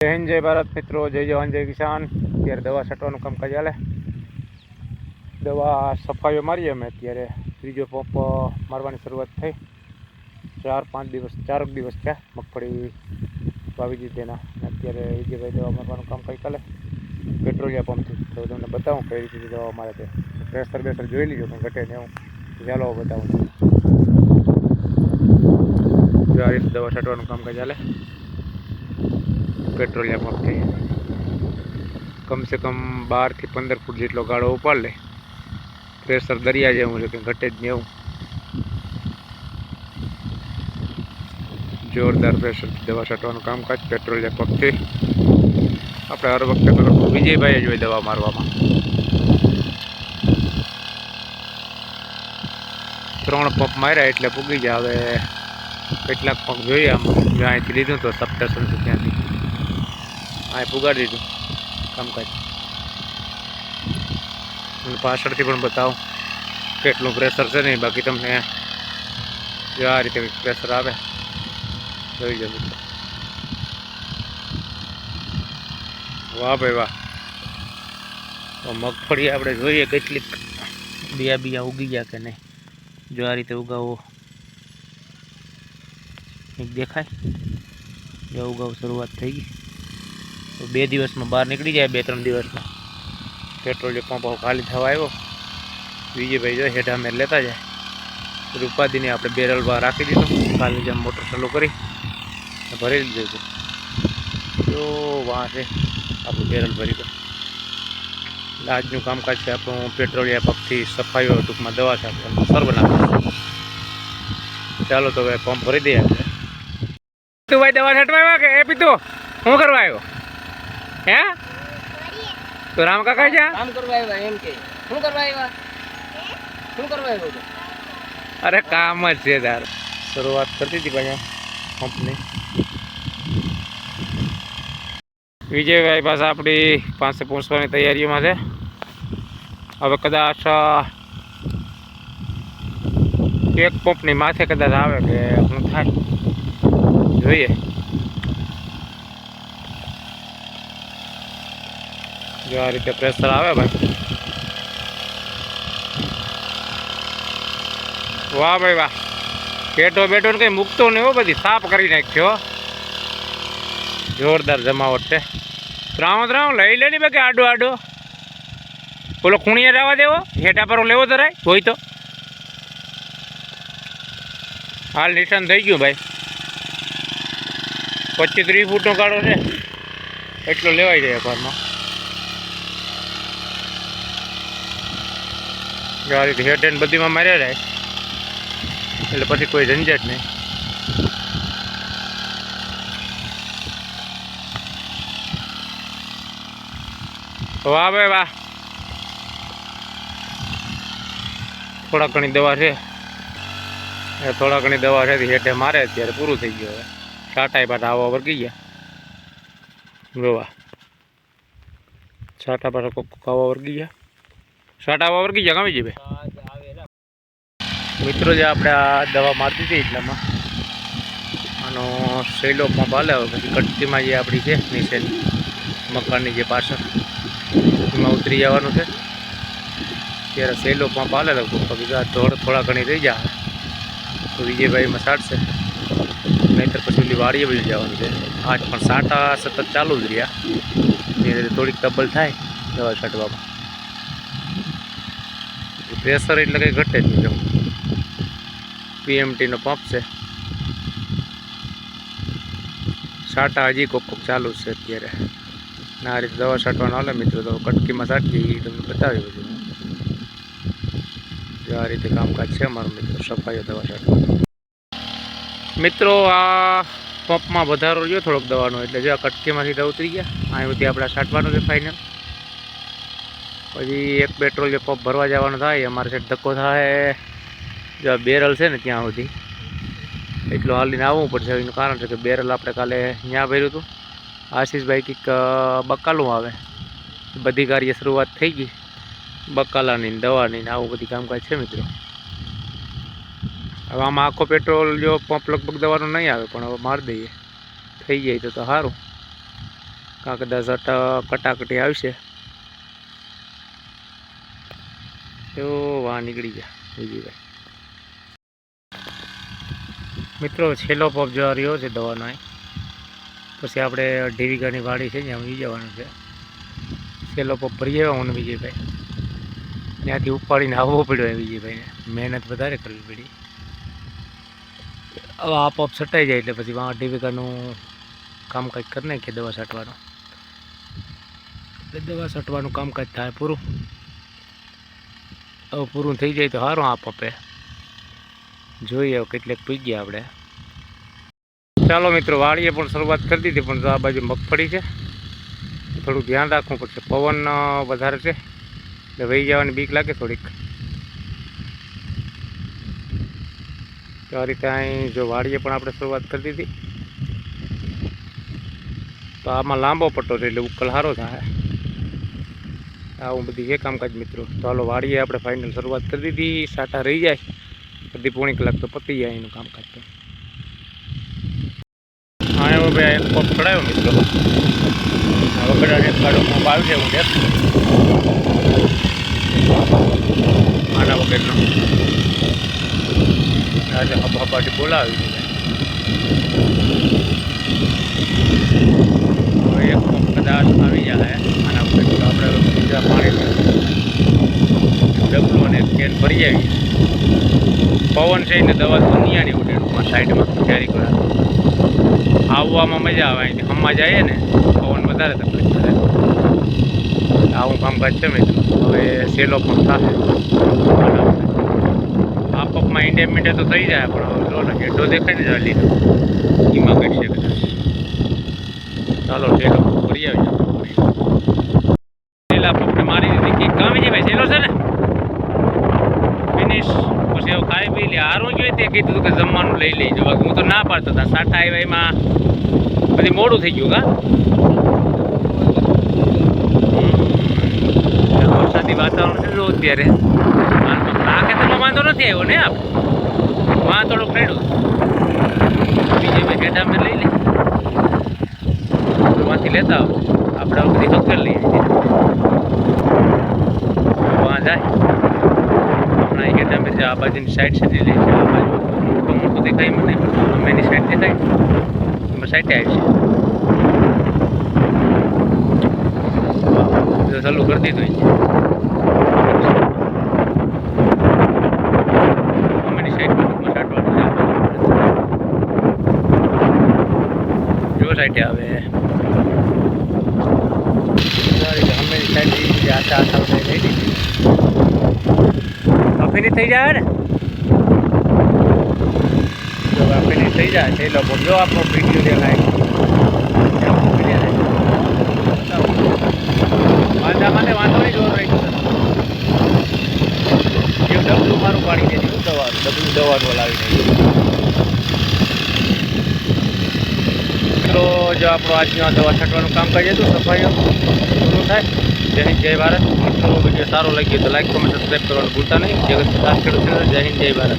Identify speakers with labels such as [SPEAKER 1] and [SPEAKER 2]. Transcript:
[SPEAKER 1] જય હિન્દ, જય ભારત મિત્રો, જય જવાન, જય કિસાન. અત્યારે દવા છાંટવાનું કામકાજ ચાલે દવા સફાઈઓ મારીએ અમે અત્યારે. ત્રીજો પંપ મારવાની શરૂઆત થઈ. ચાર, પાંચ દિવસ ચારક દિવસ થયા મગફળી વાવી દીધી એના. અત્યારે વિજયભાઈ દવા મારવાનું કામ કંઈ ચાલે પેટ્રોલિયા પંપથી. તો તમને બતાવું કઈ રીતે દવા મારે તે પ્રેશર બેસર જોઈ લીધો, પણ ઘટે ને હું ચાલો બતાવું. આ રીતે દવા છાંટવાનું કામકાજ ચાલે પેટ્રોલિયમ વખતે કમસે કમ બારથી પંદર ફૂટ જેટલો ગાળો ઉપાડ લે. પ્રેશર દરિયા જેવું છે કે ઘટે જ નહીં જોરદાર પ્રેશરથી દવા છાંટવાનું કામકાજ પેટ્રોલિયમ વખતે આપણે હર વખતે પેલો વિજયભાઈ જ હોય દવા મારવામાં. ત્રણ પંપ માર્યા એટલે પૂગી જાય હવે કેટલાક પંપ જોઈએ આમ અહીંથી લીધું તો સપ્ટેશન ત્યાંથી અહીં પુગાડી દીધું. કામકાજ અને પાછળથી પણ બતાવો કેટલું પ્રેશર છે નહીં બાકી તમને જો આ રીતે પ્રેશર આવે, જોઈ જવું વાહ ભાઈ વાહ. મગફળી આપણે જોઈએ કેટલીક બિયા બિયા ઉગી ગયા કે નહીં. જો આ રીતે ઉગાવો. એક દેખાય? જો ઉગાવ શરૂઆત થઈ ગઈ. તો બે દિવસમાં બહાર નીકળી જાય, બે ત્રણ દિવસમાં. પેટ્રોલ પંપ ખાલી થવા આવ્યો. વિજયભાઈ જો હેઠા અમે લેતા જાય. રૂપાદીને આપણે બેરલ બહાર રાખી દીધું. કાલની જેમ મોટર ચાલુ કરી ભરી લીધું હતું તો વાં છે, આપણું બેરલ ભરી ગયું. આજનું કામકાજ છે આપણું પેટ્રોલિયા પગથી સફાઈઓ ટૂંકમાં દવા છે સર બનાવે ચાલો તો હવે પંપ ભરી દઈએ તું ભાઈ દવા છટવા કે? એ પીતું શું કરવા આવ્યો? હે? તો રામ કાકા છે
[SPEAKER 2] કામ કરવા આવ્યા એમ કે. શું કરવા આવ્યા? શું કરવા આવ્યો
[SPEAKER 1] અરે કામ જ છે તાર શરૂઆત કરતી હતી પાછા પંપની વિજયભાઈ પાસે આપણી પાસે પહોંચવાની તૈયારીઓમાં છે. હવે કદાચ એક પંપની માથે કદાચ આવે કે શું થાય. જોઈએ. જો આ રીતે પ્રેશર આવે ભાઈ. વાહ ભાઈ વાહ. બેઠો બેઠો ને કઈ મૂકતો નહીં હો બધી, સાફ કરી નાખ્યો. જોરદાર જમાવટ છે. ત્રાવ ત્રાવ લઈ લે ને બાકી આડો આડો. પેલો ખૂણિયા જવા દેવો, હેઠા પર લેવો જરાય, હોય તો. હાલ નિશાન થઈ ગયું ભાઈ. પચીસ ત્રીસ ફૂટનો ગાળો છે. એટલો લેવાઈ જાય ઘરમાં જો હેડ એન્ડ બધીમાં માર્યા જાય, એટલે પછી કોઈ ઝંઝટ નહીં. વાહ ભાઈ વાહ. થોડા ઘણી દવા છે. એ થોડા ઘણી દવા છે હેઠે મારે અત્યારે પૂરું થઈ ગયું હવે. છાંટાઈ પાટા આવવા વર્ગી ગયા. જોવા છાંટા પાટા કોક કોક આવા વર્ગી ગયા. છાંટા આવા કઈ
[SPEAKER 2] આજ આવેલા
[SPEAKER 1] મિત્રો જે આપણે આ દવા મારતી હતી એટલામાં, આનો સહેલો ભાલે હવે પછી કટકીમાં જે આપણી છે, નીચેની મકાનની જે પાછળ, એમાં ઉતરી જવાનું છે. ત્યારે સહેલો ભાલે લગભગ બીજા થોડા થોડા ઘણી રહી જાય. તો વિજયભાઈમાં મસાડશે નહીંતર પછી ઓલી વાડીએ બધું જવાનું છે. આજ પણ સાટા સતત ચાલુ જ રહ્યા. ધીરે થોડીક ડબલ થાય દવા છાંટવામાં. પ્રેશર એટલે કંઈ ઘટે જ નહીં જો. પીએમટીનો પંપ છે. સાટા હજી કોક કોક ચાલુ છે અત્યારે. આ રીતે દવા છાંટવાનો હાલે મિત્રો, તો કટકીમાં છાંટજે એ તમને બતાવી બધું. જો આ રીતે કામકાજ છે અમારું મિત્રો, સફાઈઓ દવા છાંટવાનું. મિત્રો, આ પંપમાં વધારો રહ્યો થોડોક દવાનો, એટલે જો આ કટકીમાંથી દવા ઉતરી ગયા સુધી આપણે છાંટવાનું છે ફાઇનલ પછી એક પેટ્રોલ જે પંપ ભરવા જવાનો થાય, અમારે સાઈડ ધક્કો થાય. જો બેરલ છે ને ત્યાં સુધી. એટલું હાલીને આવવું પડશે. એનું કારણ છે કે બેરલ આપણે કાલે ત્યાં ભર્યું હતું. આશીષભાઈ કંઈક બકાલું આવે. બધી કાર્ય શરૂઆત થઈ ગઈ. બકાલાની દવાની ને આવું બધી કામકાજ છે મિત્રો. હવે આમાં આખો પેટ્રોલ જો પંપ લગભગ દવાનો નહીં આવે, પણ હવે મારી દઈએ. થઈ જાય તો સારું. કાં કદાચ અટ કટાકટી આવશે તો વાહ નીકળી ગયા, વિજયભાઈ. મિત્રો, છેલ્લો પંપ જોવા રહ્યો છે દવાનો પછી આપણે અઢી વીઘાની વાડી છે, ત્યાં વી જવાનું છે. છેલ્લો પંપ ભરી હું વિજયભાઈ. ત્યાંથી ઉપાડીને આવવો પડ્યો વિજયભાઈને. મહેનત વધારે કરવી પડી. હવે આ પોપ છટાઈ જાય એટલે પછી અઢી વીઘાનું કામ કંઈક કરી નાખીએ દવા છાંટવાનું. એટલે દવા છાંટવાનું કામકાજ થાય પૂરું. હવે પૂરું થઈ જાય તો સારું આ પંપે જોઈએ કેટલેક પી ગયા આપણે. ચાલો મિત્રો વાડીએ પણ શરૂઆત કરી દીધી, પણ આ બાજુ મગફળી છે. થોડું ધ્યાન રાખવું પડશે. પવન વધારે છે. એટલે વહી જવાની બીક લાગે થોડીક. તો આ રીતે જો વાડીએ પણ આપણે શરૂઆત કરી દીધી. તો આમાં લાંબો પટ્ટો છે, એટલે ઉકેલ સારો થાય. આવું બધી છે કામકાજ મિત્રો. તો હાલો વાડીએ આપણે ફાઇનલ શરૂઆત કરી દીધી. સાટા રહી જાય. બધી પોણી કલાક તો પતી જાય એનું કામકાજ તો. હા, એવો ભાઈ એક પંપ ચડાવ્યો મિત્રો. એક ગાડો આવી આવશે હું દેખ. આના વગરનો. આજે હબાપાટી બોલાવી છે હવે એક પંપ કદાચ આવી જાય. આના વગર તો આપણે પાણી ડબલું અને કેન ભરી આવી પવન છે એને દવા દુનિયાની ઉડે ટૂંકમાં સાઈડમાં કેરી કરે આવવામાં મજા આવે, અહીંથી હમમાં જઈએ ને, પવન વધારે તકલીફ પડે આવું કામકાજ છે મિત્રો. હવે સેલો પણ થશે. આપમાં ઇન્ડિયા મીંડે તો થઈ જાય, પણ જો ને ગેટો દેખાય ને લીધો. એમાં ઘટશે કદાચ. ચાલો આવી સેલા પગને મારી દીધી કે કામ છે ભાઈ સેલો છે ને? ફિનિશ પછી એવું ખાઈ પી લે. હારું જોઈએ તે કીધું કે જમવાનું લઈ લેજો. હું તો ના પાડતો હતા. સાઠા આવ્યા એમાં. પછી મોડું થઈ ગયું કા. વરસાદી વાતાવરણ છે જો અત્યારે. આ ખેતરમાં વાંધો નથી આવ્યો ને આપ વાં થોડુંક રેડું બીજે હેઠા અમે લઈ લે. માંથી લેતા આવો. આપણે બધી બધી કરી લઈએ વાં જાય. હમણાં એક હેઠા મેં આ બાજુની સાઈડ છે લઈએ છે આ બાજુ મોટો મોટું દેખાય મને એની સાઈડ દેખાય. અમે સાઈડે આવી છે જો ચાલુ કરી દીધું છે જો સાઈડે આવે. સાઈડ આશા થઈ લઈ થઈ જાય ને? જો ફિનિશ થઈ જાય છે લોકો જો આપણો વીડિયો દેખાય વાંધા માટે વાંધો નહીં, જોર રહી ડબલું મારું પાડી દે દીધું દવાનું, ડબલું દવાનું લાવી દે તો જો આપણો આજનું દવા છાંટવાનું કામ કરીએ તો સફાઈઓ પૂરું થાય. જય હિન્દ, જય ભારત. મિત્રો, વીડિયો સારો લાગ્યો તો લાઈક કોમેન્ટ સબસ્ક્રાઈબ કરવાનું ભૂલતા નહીં. જગત ખેડૂત જય હિન્દ, જય ભારત.